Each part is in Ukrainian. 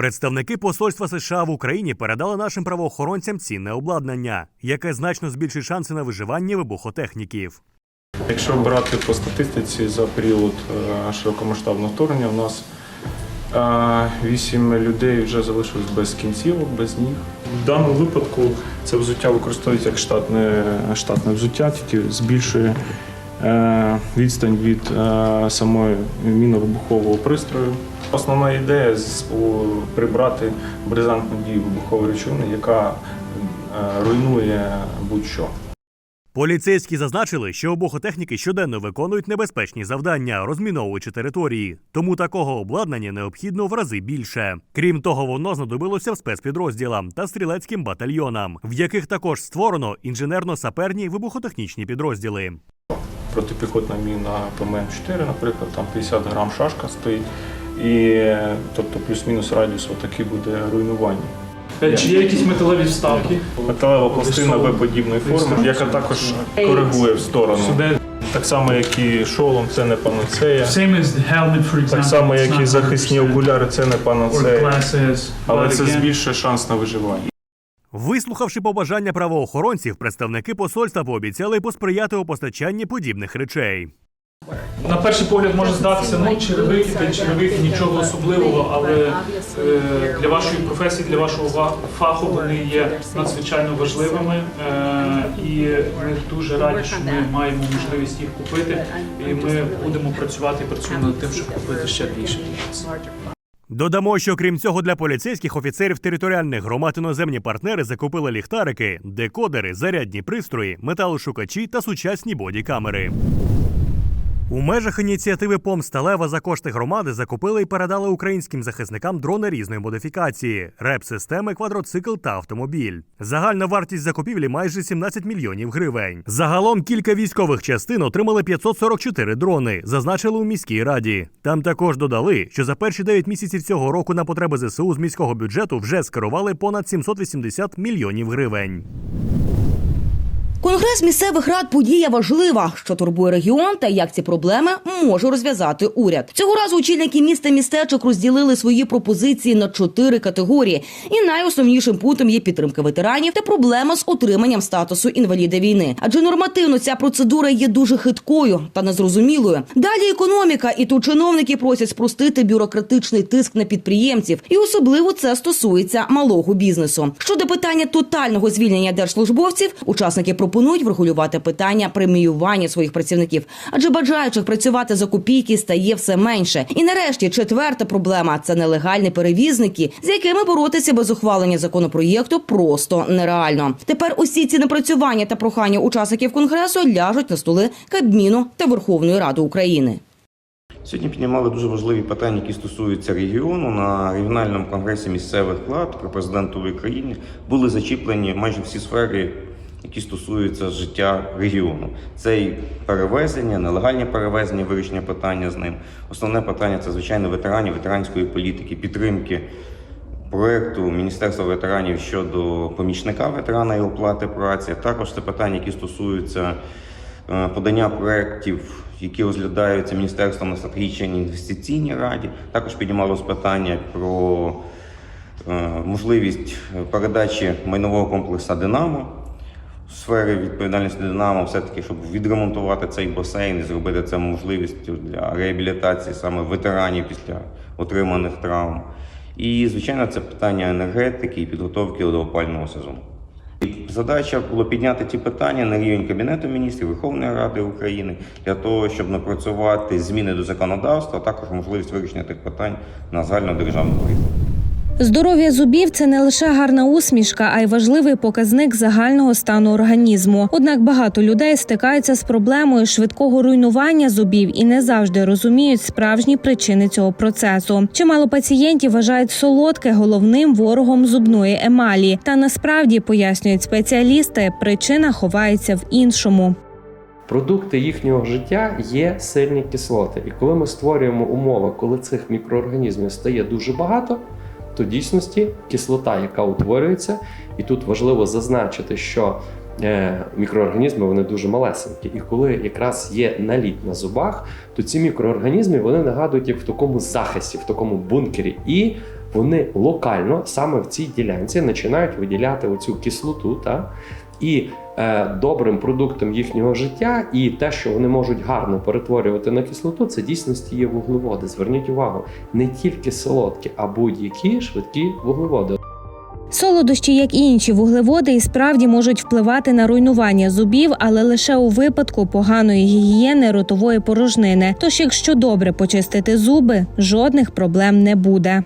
Представники посольства США в Україні передали нашим правоохоронцям цінне обладнання, яке значно збільшить шанси на виживання вибухотехніків. Якщо брати по статистиці за період е, широкомасштабного вторгнення, у нас е, вісім людей вже залишилось без кінцівок, без ніг. В даному випадку це взуття використовується як штатне, штатне взуття, тільки збільшує відстань від е, самої міновибухового пристрою. Основна ідея прибрати бризантну дію вибухової речовини, яка е, руйнує будь-що. Поліцейські зазначили, що вибухотехніки щоденно виконують небезпечні завдання, розміновуючи території, тому такого обладнання необхідно в рази більше. Крім того, воно знадобилося в спецпідрозділам та стрілецьким батальйонам, в яких також створено інженерно-саперні вибухотехнічні підрозділи. Протипіхотна міна ПМ-4, наприклад, там 50 грам шашка стоїть, і тобто плюс-мінус радіус отакий буде руйнування. Е, Чи є якісь металеві вставки? Металева пластина В-подібної форми, яка також коригує в сторону. Так само, як і шолом, це не панацея. same as the helmet, for example. Так само, як і захисні 100% окуляри, це не панацея. Але це збільшує шанс на виживання. Вислухавши побажання правоохоронців, представники посольства пообіцяли посприяти у постачанні подібних речей. На перший погляд може здатися, ну черевики та черевики, нічого особливого, але е, для вашої професії, для вашого фаху вони є надзвичайно важливими. Е, і ми дуже раді, що ми маємо можливість їх купити. І ми будемо працювати і працюємо над тим, щоб купити ще більше. Додамо, що крім цього, для поліцейських офіцерів територіальних громад іноземні партнери закупили ліхтарики, декодери, зарядні пристрої, металошукачі та сучасні бодікамери. У межах ініціативи Помста Лева за кошти громади закупили і передали українським захисникам дрони різної модифікації, реп-системи, квадроцикл та автомобіль. Загальна вартість закупівлі майже 17 мільйонів гривень. Загалом кілька військових частин отримали 544 дрони, зазначили у міській раді. Там також додали, що за перші 9 місяців цього року на потреби ЗСУ з міського бюджету вже скерували понад 780 мільйонів гривень. Конгрес місцевих рад подія важлива, що турбує регіон та як ці проблеми може розв'язати уряд. Цього разу очільники міста містечок розділили свої пропозиції на чотири категорії, і найосновнішим пунктом є підтримка ветеранів та проблема з отриманням статусу інваліда війни. Адже нормативно ця процедура є дуже хиткою та незрозумілою. Далі економіка, і тут чиновники просять спростити бюрократичний тиск на підприємців, і особливо це стосується малого бізнесу. Щодо питання тотального звільнення держслужбовців, учасники пропонують врегулювати питання преміювання своїх працівників, адже бажаючих працювати за копійки стає все менше. І нарешті четверта проблема це нелегальні перевізники, з якими боротися без ухвалення законопроєкту просто нереально. Тепер усі ці напрацювання та прохання учасників конгресу ляжуть на столи Кабміну та Верховної Ради України. Сьогодні піднімали дуже важливі питання, які стосуються регіону. На регіональному конгресі місцевих влад при президентовій країні були зачіплені майже всі сфери, які стосуються життя регіону. Це і перевезення, нелегальні перевезення, вирішення питання з ним. Основне питання це звичайно ветеранів, ветеранської політики, підтримки проекту Міністерства ветеранів щодо помічника ветерана і оплати праці. Також це питання, які стосуються е, подання проєктів, які розглядаються Міністерством на стратегічній інвестиційній раді. Також піднімалось питання про е, можливість передачі майнового комплексу Динамо. В сфері відповідальності Динамо все-таки, щоб відремонтувати цей басейн і зробити це можливістю для реабілітації саме ветеранів після отриманих травм. І, звичайно, це питання енергетики і підготовки до опального сезону. І Задача було підняти ті питання на рівень Кабінету міністрів Верховної Ради України для того, щоб напрацювати зміни до законодавства, а також можливість вирішення тих питань на загальнодержавному рівні. Здоров'я зубів це не лише гарна усмішка, а й важливий показник загального стану організму. Однак багато людей стикаються з проблемою швидкого руйнування зубів і не завжди розуміють справжні причини цього процесу. Чимало пацієнтів вважають солодке головним ворогом зубної емалі. Та насправді пояснюють спеціалісти, причина ховається в іншому. Продукти їхнього життя є сильні кислоти. І коли ми створюємо умови, коли цих мікроорганізмів стає дуже багато, то дійсності кислота, яка утворюється, і тут важливо зазначити, що е, мікроорганізми вони дуже малесенькі. І коли якраз є наліт на зубах, то ці мікроорганізми вони нагадують як в такому захисті, в такому бункері. І вони локально саме в цій ділянці починають виділяти оцю кислоту. Та? І е, добрим продуктом їхнього життя, і те, що вони можуть гарно перетворювати на кислоту, це дійсності є вуглеводи. Зверніть увагу, не тільки солодкі, а будь-які швидкі вуглеводи. Солодощі, як і інші вуглеводи, і справді можуть впливати на руйнування зубів, але лише у випадку поганої гігієни ротової порожнини. Тож, якщо добре почистити зуби, жодних проблем не буде.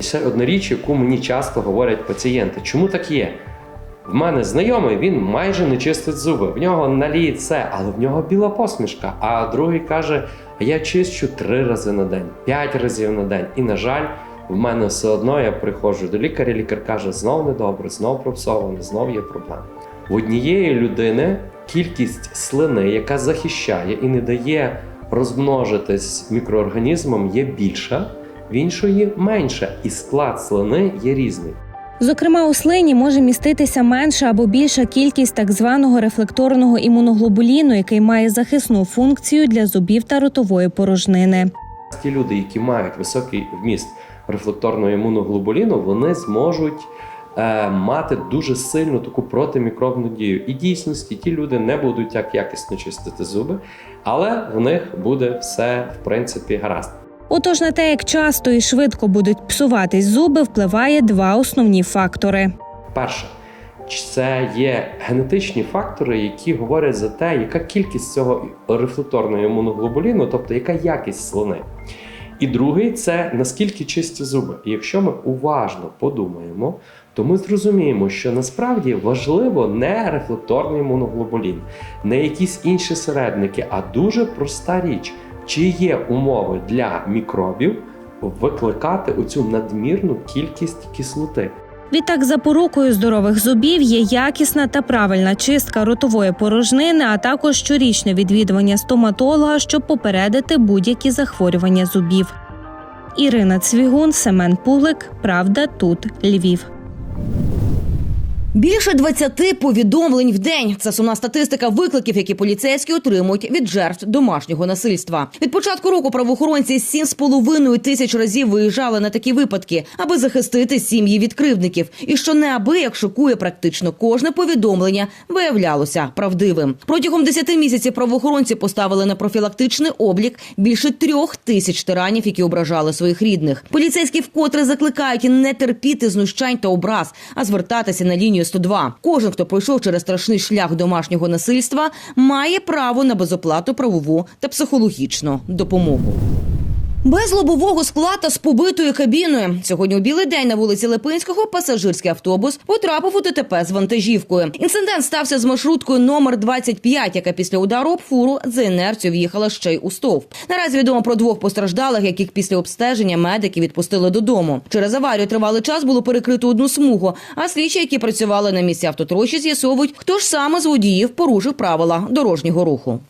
Ще одна річ, яку мені часто говорять пацієнти. Чому так є? В мене знайомий, він майже не чистить зуби. В нього наліє але в нього біла посмішка. А другий каже: а я чищу три рази на день, п'ять разів на день. І, на жаль, в мене все одно я приходжу до лікаря. Лікар каже: знов недобре, знов пропсовано, знов є проблеми. В однієї людини кількість слини, яка захищає і не дає розмножитись мікроорганізмам, є більша, в іншої менша, і склад слини є різний. Зокрема, у слині може міститися менша або більша кількість так званого рефлекторного імуноглобуліну, який має захисну функцію для зубів та ротової порожнини. Ті люди, які мають високий вміст рефлекторного імуноглобуліну, вони зможуть е, мати дуже сильну таку протимікробну дію. І дійсності ті люди не будуть так якісно чистити зуби, але в них буде все в принципі гаразд. Отож, на те, як часто і швидко будуть псуватись зуби, впливає два основні фактори. Перше, це є генетичні фактори, які говорять за те, яка кількість цього рефлекторного імуноглобуліну, тобто яка якість слини. І другий це наскільки чисті зуби. І якщо ми уважно подумаємо, то ми зрозуміємо, що насправді важливо не рефлекторний імуноглобулін, не якісь інші середники, а дуже проста річ, чи є умови для мікробів викликати оцю надмірну кількість кислоти. Відтак, запорукою здорових зубів є якісна та правильна чистка ротової порожнини, а також щорічне відвідування стоматолога, щоб попередити будь-які захворювання зубів. Ірина Цвігун, Семен Пулик. Правда, тут Львів. Більше 20 повідомлень в день. Це сумна статистика викликів, які поліцейські отримують від жертв домашнього насильства. Від початку року правоохоронці 7,5 тисяч разів виїжджали на такі випадки, аби захистити сім'ї від кривдників. І що неабияк шокує практично кожне повідомлення, виявлялося правдивим. Протягом 10 місяців правоохоронці поставили на профілактичний облік більше трьох тисяч тиранів, які ображали своїх рідних. Поліцейські вкотре закликають не терпіти знущань та образ, а звертатися на лінію 102. Кожен, хто пройшов через страшний шлях домашнього насильства, має право на безоплатну правову та психологічну допомогу. Без лобового скла та з побитою кабіною. Сьогодні у білий день на вулиці Липинського пасажирський автобус потрапив у ДТП з вантажівкою. Інцидент стався з маршруткою номер 25, яка після удару об фуру за інерцію в'їхала ще й у стовп. Наразі відомо про двох постраждалих, яких після обстеження медики відпустили додому. Через аварію тривалий час було перекрито одну смугу. А слідчі, які працювали на місці автотрощі, з'ясовують, хто ж саме з водіїв порушив правила дорожнього руху.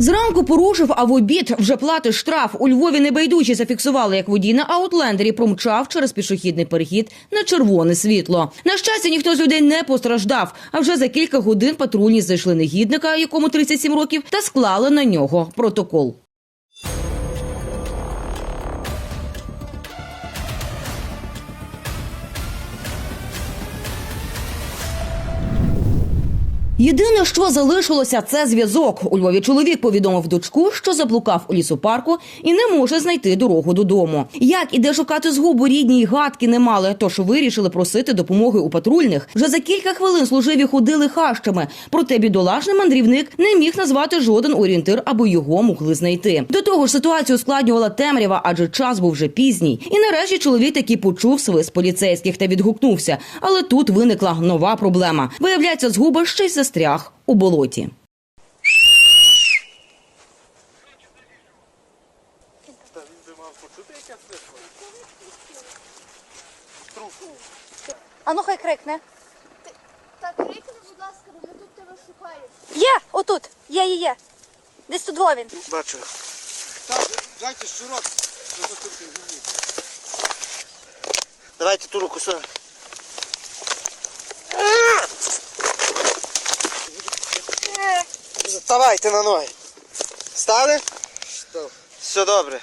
Зранку порушив, а в обід вже платить штраф. У Львові небайдужі зафіксували, як водій на аутлендері промчав через пішохідний перехід на червоне світло. На щастя, ніхто з людей не постраждав. А вже за кілька годин патрульні зайшли негідника, якому 37 років, та склали на нього протокол. Єдине, що залишилося, це зв'язок. У Львові чоловік повідомив дочку, що заблукав у лісопарку і не може знайти дорогу додому. Як і де шукати згубу рідні й гадки не мали, тож вирішили просити допомоги у патрульних. Вже за кілька хвилин служиві ходили хащами. Проте бідолашний мандрівник не міг назвати жоден орієнтир, аби його могли знайти. До того ж, ситуацію ускладнювала темрява, адже час був вже пізній. І нарешті чоловік таки почув свист поліцейських та відгукнувся. Але тут виникла нова проблема. Виявляється, згуба ще й застряг у болоті. А ну хай крикне. Так, крикни, будь ласка, бо ми тут тебе шукаємо. Є! Отут! Є, є, є. Десь тут во він. Бачу. Так, дайте щурок. Давайте ту руку сюди. Ставайте на ноги. Стали? Все добре.